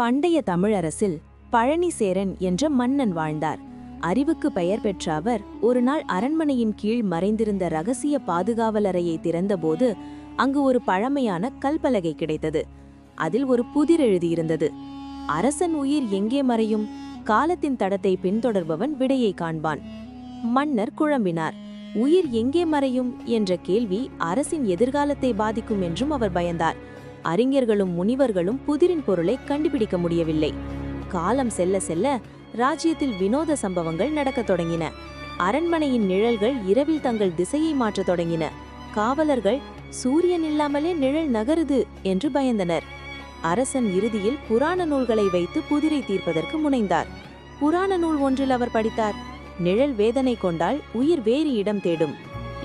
பண்டைய தமிழரசில் பழனிசேரன் என்ற மன்னன் வாழ்ந்தார். அறிவுக்கு பெயர் பெற்ற அவர் ஒரு நாள் அரண்மனையின் கீழ் மறைந்திருந்த ரகசிய பாதுகாவலறையை திறந்தபோது அங்கு ஒரு பழமையான கல்பலகை கிடைத்தது. அதில் ஒரு புதிர் எழுதியிருந்தது. அரசன் உயிர் எங்கே மறையும்? காலத்தின் தடத்தை பின்தொடர்பவன் விடையை காண்பான் மன்னர் குழம்பினார். உயிர் எங்கே மறையும் என்ற கேள்வி அரசின் எதிர்காலத்தை பாதிக்கும் என்றும் அவர் பயந்தார். அறிஞர்களும் முனிவர்களும் புதிரின் பொருளை கண்டுபிடிக்க முடியவில்லை. காலம் செல்ல செல்ல ராஜ்யத்தில் வினோத சம்பவங்கள் நடக்கத் தொடங்கின. அரண்மனையின் நிழல்கள் இரவில் தங்கள் திசையை மாற்றத் தொடங்கின. காவலர்கள் சூரியன் இல்லாமலே நிழல் நகருது என்று பயந்தனர். அரசன் இறுதியில் புராண நூல்களை வைத்து புதிரை தீர்ப்பதற்கு முனைந்தார். புராண நூல் ஒன்றில் அவர் படித்தார் நிழல் வேதனை கொண்டால் உயிர் வேறு இடம் தேடும்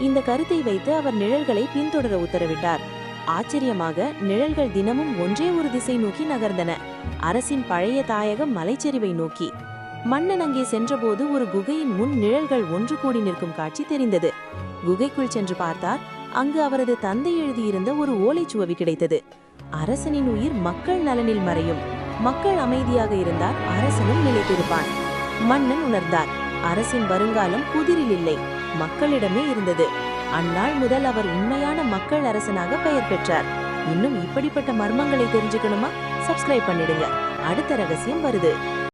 இந்த கருத்தை வைத்து அவர் நிழல்களை பின்தொடர உத்தரவிட்டார். ஆச்சரியமாக நிழல்கள் தினமும் ஒன்றே ஒரு திசை நோக்கி நகர்ந்தன. அரசின் பழைய தாயகம் மலைச்சரிவை நோக்கி. மன்னன் அங்கே சென்றபோது ஒரு குகையின் முன் நிழல்கள் ஒன்று கூடி நிற்கும் காட்சி தெரிந்தது. குகைக்குள் சென்று பார்த்தார் அங்கு அவரது தந்தை எழுதியிருந்த ஒரு ஓலைச்சுவவி கிடைத்தது. அரசனின் உயிர் மக்கள் நலனில் மறையும். மக்கள் அமைதியாக இருந்தால் அரசனும் நிலைத்திருப்பான். மன்னன் உணர்ந்தார் அரசின் வருங்காலம் புதிரில் இல்லை மக்களிடமே இருந்தது. அந்நாள் முதல் அவர் உண்மையான மக்கள் அரசனாக பெயர் பெற்றார். இன்னும் இப்படிப்பட்ட மர்மங்களை தெரிஞ்சுக்கணுமா? சப்ஸ்கிரைப் பண்ணிடுங்க. அடுத்த ரகசியம் வருது.